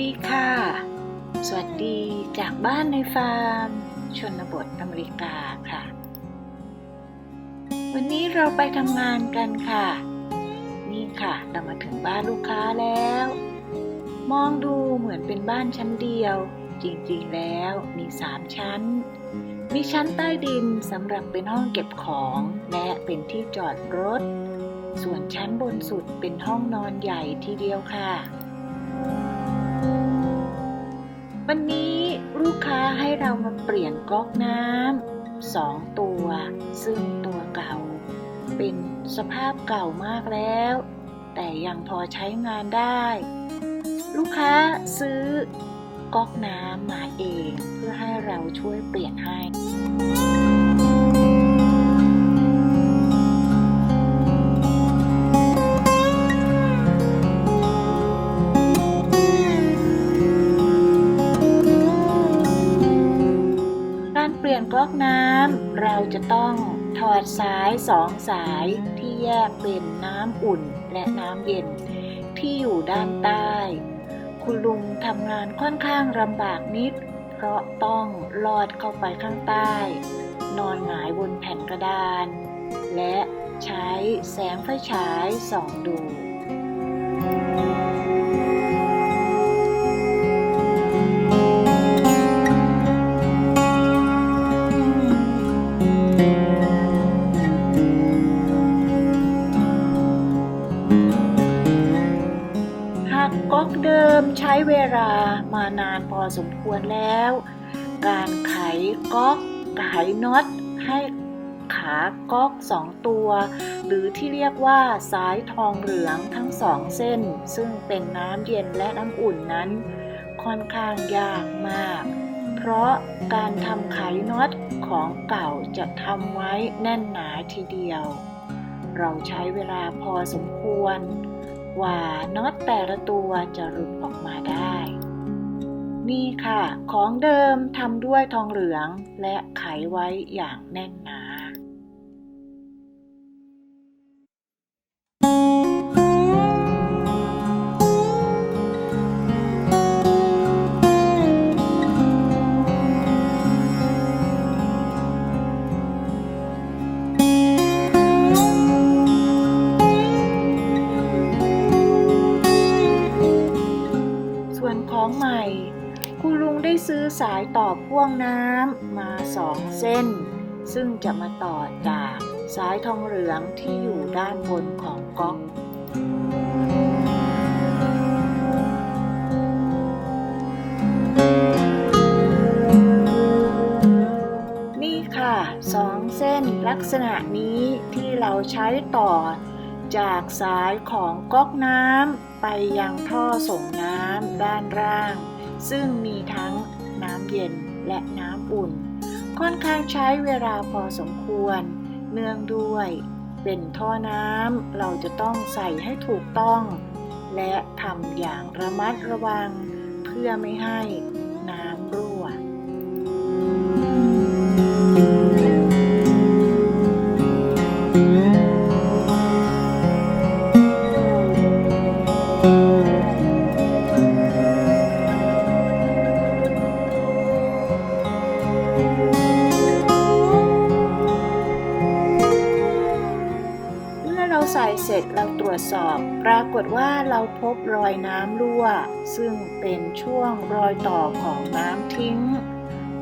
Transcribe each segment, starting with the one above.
ดีค่ะ สวัสดีจากบ้านในฟาร์ม ชนบทอเมริกาค่ะ วันนี้เราไปทำงานกันค่ะ นี่ค่ะเรามาถึงบ้านลูกค้าแล้ว มองดูเหมือนเป็นบ้านชั้นเดียว จริงๆแล้วมีสามชั้น มีชั้นใต้ดินสำหรับเป็นห้องเก็บของและเป็นที่จอดรถ ส่วนชั้นบนสุดเป็นห้องนอนใหญ่ทีเดียวค่ะ วันนี้ลูกค้าให้เรามาเปลี่ยนก๊อกน้ำสองตัว ซึ่งตัวเก่า เป็นสภาพเก่ามากแล้ว แต่ยังพอใช้งานได้ ลูกค้าซื้อก๊อกน้ำมาเองเพื่อให้เราช่วยเปลี่ยนให้ อกน้ำเราจะต้องถอดสายสองสายที่แยกเป็นน้ำอุ่นและน้ำเย็น ที่อยู่ด้านใต้ คุณลุงทำงานค่อนข้างลำบากนิด เพราะต้องลอดเข้าไปข้างใต้ นอนหงายบนแผ่นกระดาน และใช้แสงไฟฉายส่องดู สมควรแล้ว การไขก๊อกไขน็อตให้ขาก๊อกสองตัว หรือที่เรียกว่าสายทองเหลืองทั้งสองเส้น ซึ่งเป็นน้ำเย็นและน้ำอุ่นนั้น ค่อนข้างยากมาก เพราะการทำไขน็อตของเก่าจะทำไว้แน่นหนาทีเดียว เราใช้เวลาพอสมควร ว่าน็อตแต่ละตัวจะหลุดออกมาได้ นี่ค่ะ ของเดิมทำด้วยทองเหลืองและไขไว้อย่างแน่น ได้ซื้อสายต่อพ่วงน้ำมาสองเส้น ซึ่งจะมาต่อจากสายทองเหลืองที่อยู่ด้านบนของก๊อกนี่ค่ะสองเส้นลักษณะนี้ที่เราใช้ต่อจากสายของก๊อกน้ำไปยังท่อส่งน้ำด้านล่าง ซึ่งมีทั้งน้ำเย็นและน้ำอุ่น ค่อนข้างใช้เวลาพอสมควร เนื่องด้วยเป็นท่อน้ำเราจะต้องใส่ให้ถูกต้อง และทำอย่างระมัดระวัง เพื่อไม่ให้ จสอบ ปรากฏว่าเราพบรอยน้ำรั่ว ซึ่งเป็นช่วงรอยต่อของน้ำทิ้ง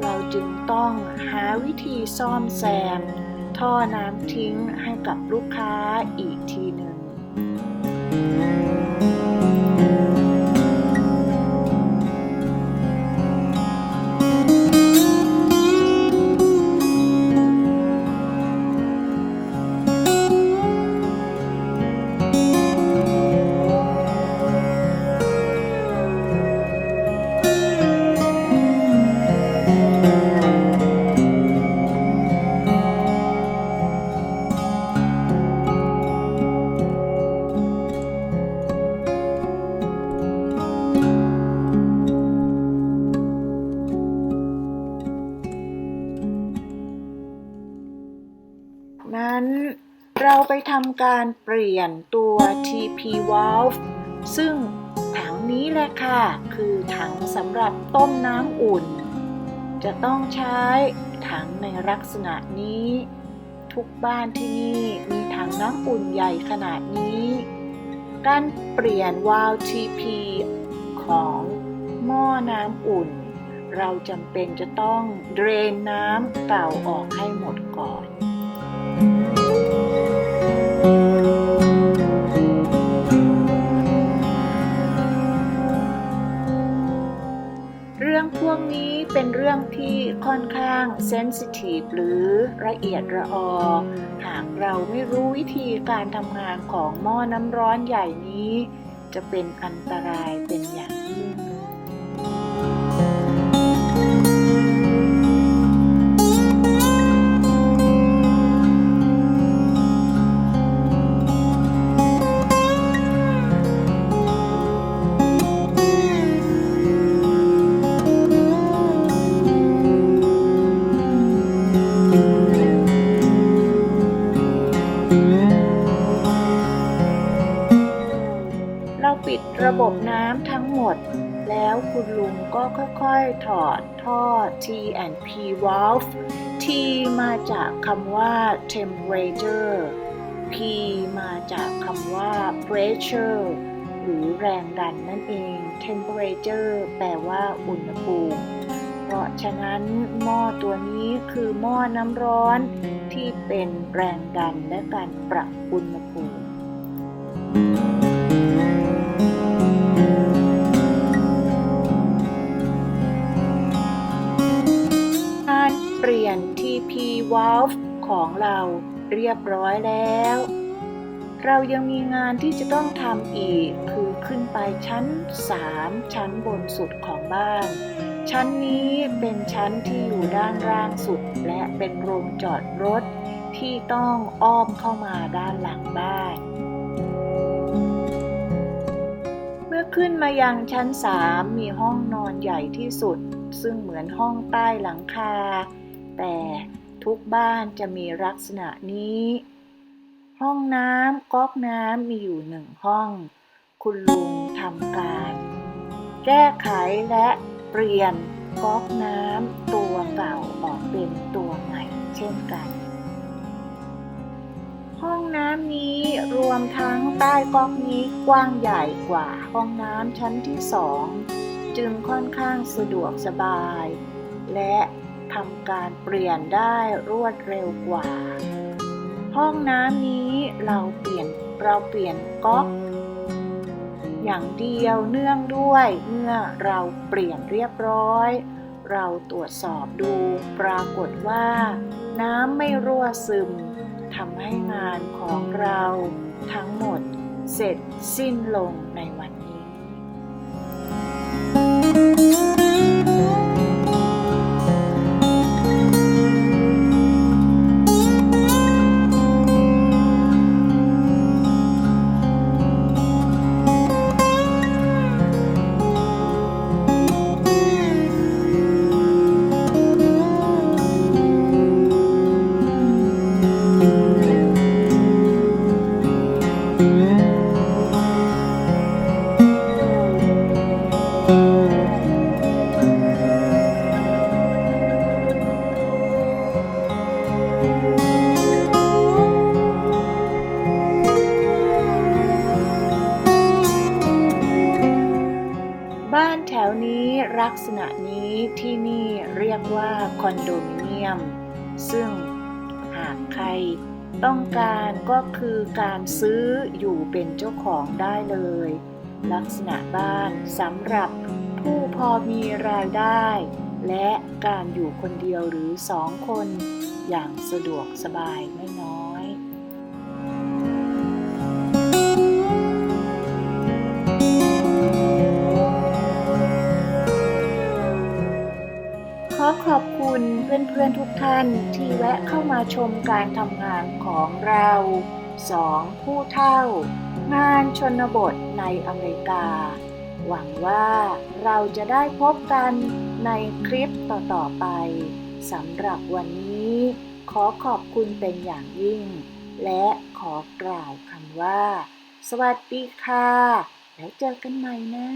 เราจึงต้องหาวิธีซ่อมแซม ท่อน้ำทิ้งให้กับลูกค้าอีกทีหนึ่งำการเปลี่ยนตัว TP valve ซึ่งถังนี้แหละค่ะ คือถังสำหรับต้มน้ำอุ่น จะต้องใช้ถังในลักษณะนี้ ทุกบ้านที่นี่มีถังน้ำอุ่นใหญ่ขนาดนี้ การเปลี่ยนวาล์ว TP ของหม้อน้ำอุ่น เราจำเป็นจะต้องเดรนน้ำเก่าออกให้หมดก่อน รื่องที่ค่อนข้างเซนซิทีฟหรือละเอียดระออ หากเราไม่รู้วิธีการทำงานของหม้อน้ำร้อนใหญ่นี้ จะเป็นอันตรายเป็นอย่าง แล้วคุณลุงก็ค่อยๆถอดท่อ T&P valve T มาจากคำว่า temperature P มาจากคำว่า pressure หรือแรงดันนั่นเอง temperature แปลว่าอุณหภูมิ เพราะฉะนั้นหม้อตัวนี้คือหม้อน้ำร้อนที่เป็นแรงดันและการปรับอุณหภูมิ ปลี่ยน TP valve ของเราเรียบร้อยแล้ว เรายังมีงานที่จะต้องทำอีก คือขึ้นไปชั้น 3 ชั้นบนสุดของบ้าน ชั้นนี้เป็นชั้นที่อยู่ด้านล่างสุด และเป็นโรงจอดรถ ที่ต้องอ้อมเข้ามาด้านหลังบ้านเมื่อขึ้นมายังชั้น3มีห้องนอนใหญ่ที่สุด ซึ่งเหมือนห้องใต้หลังคา แต่ทุกบ้านจะมีลักษณะนี้ ห้องน้ำก๊อกน้ำมีอยู่หนึ่งห้อง คุณลุงทำการ แก้ไขและเปลี่ยนก๊อกน้ำตัวเก่าออกเป็นตัวใหม่ เช่นกัน ห้องน้ำนี้รวมทั้งใต้ก๊อกนี้กว้างใหญ่กว่าห้องน้ำชั้นที่สองจึงค่อนข้างสะดวกสบาย และ ทำการเปลี่ยนได้รวดเร็วกว่า ห้องน้ำนี้เราเปลี่ยนเราเปลี่ยนก๊อกอย่างเดียวเนื่องด้วยเมื่อเราเปลี่ยนเรียบร้อย เราตรวจสอบดูปรากฏว่า น้ำไม่รั่วซึมทำให้งานของเราทั้งหมดเสร็จสิ้นลงในวัน ซึ่งหากใครต้องการก็คือการซื้ออยู่เป็นเจ้าของได้เลย ลักษณะบ้านสำหรับผู้พอมีรายได้ และการอยู่คนเดียวหรือสองคนอย่างสะดวกสบายไม่น้อย อบคุณเพื่อนๆทุกท่านที่แวะเข้ามาชมการทำงานของเราสองผู้เท่า งานชนบทในอเมริกา หวังว่าเราจะได้พบกันในคลิปต่อๆไปสำหรับวันนี้ ขอขอบคุณเป็นอย่างยิ่ง และขอกล่าวคำว่า สวัสดีค่ะ แล้วเจอกันใหม่นะ